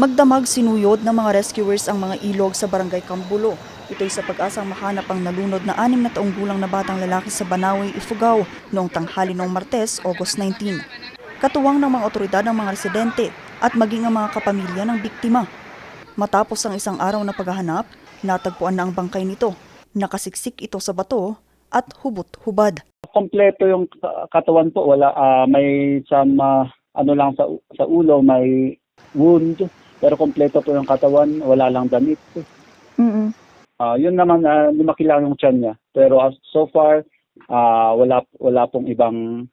Magdamag sinuyod ng mga rescuers ang mga ilog sa barangay Kambulo. Ito'y sa pag-asang mahanap ang nalunod na anim na taong gulang na batang lalaki sa Banawe, Ifugao noong tanghali ng Martes, August 19. Katuwang ng mga otoridad ng mga residente at maging ang mga kapamilya ng biktima. Matapos ang isang araw na paghahanap, natagpuan na ang bangkay nito. Nakasiksik ito sa bato at hubot-hubad. kompleto yung ka- katawan po. Wala, ah, may some, ah, ano lang sa, sa ulo, may wound. Pero kompleto po yung katawan, wala lang damit. mm Ah, yun naman, uh, lumaki lang yung tiyan niya. Pero as so far, ah, wala, wala pong ibang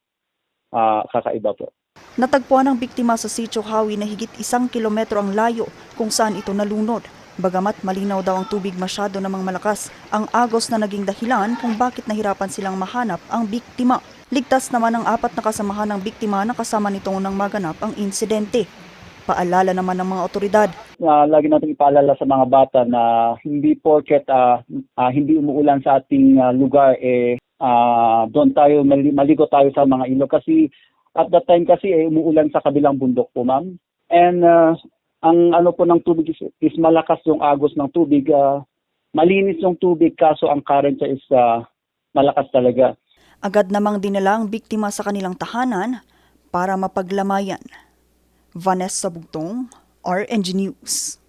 ah, kakaiba po. Natagpuan ng biktima sa Sitio Hawi na higit isang kilometro ang layo kung saan ito nalunod. Bagamat malinaw daw ang tubig masyado namang malakas, ang agos na naging dahilan kung bakit nahirapan silang mahanap ang biktima. Ligtas naman ang apat na kasamahan ng biktima na kasama nito nang maganap ang insidente. Paalala naman ng mga otoridad, Ah, lagi natin ipaalala sa mga bata na hindi porket ah, ah, hindi umuulan sa ating ah, lugar eh ah, doon tayo mali- maligo tayo sa mga ilog kasi at that time kasi eh umuulan sa kabilang bundok po ma'am. And ah, ang ano po ng tubig is, is malakas yung agos ng tubig. ah, malinis yung tubig kaso ang current is ah, malakas talaga. agad namang dinala ang biktima sa kanilang tahanan para mapaglamayan. Vanessa Bugtong, RNG News.